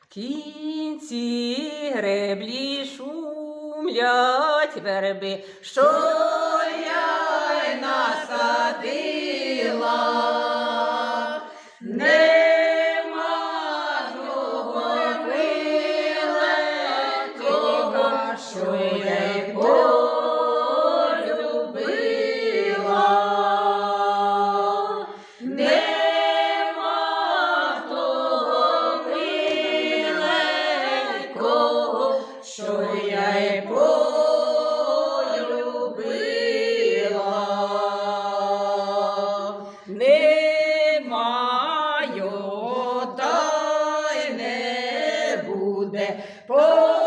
В кінці греблі шумлять верби, що я насадила. Por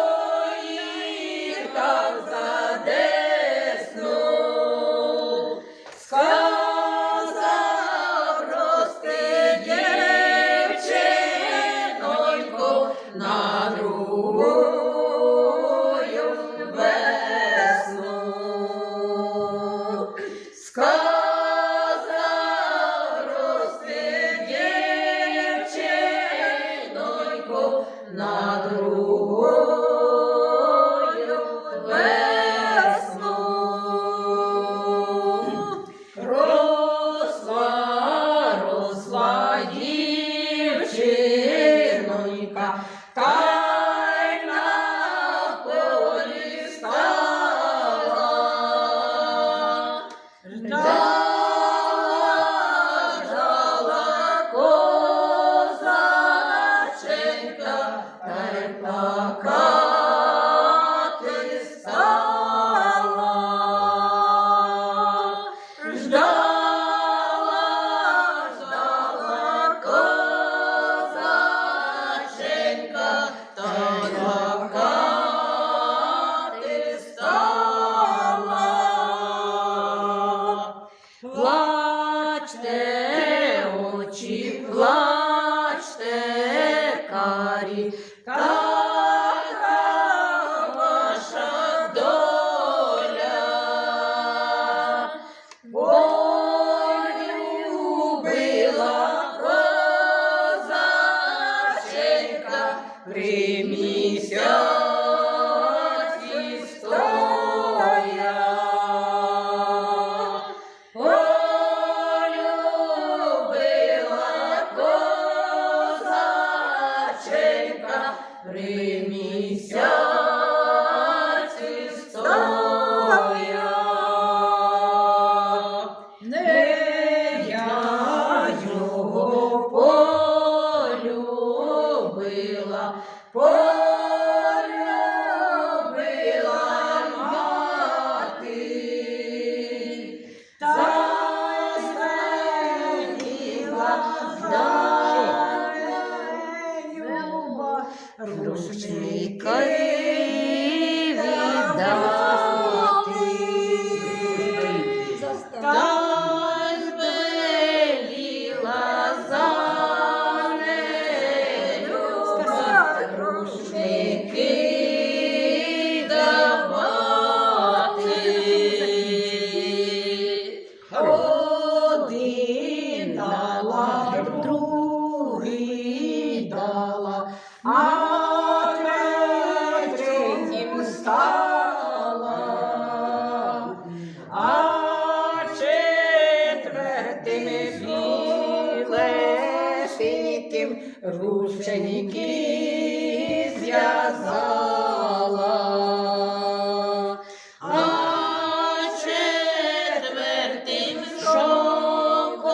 Jesus. Плачте очі, плачте карі, така ваша доля, полюбила розаченька. рушники віддати. Так веліла за нею, рушники давати. Ходи. Всім рушеньки зв'язала, а четвертим шоком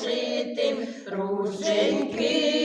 шитим рушеньки.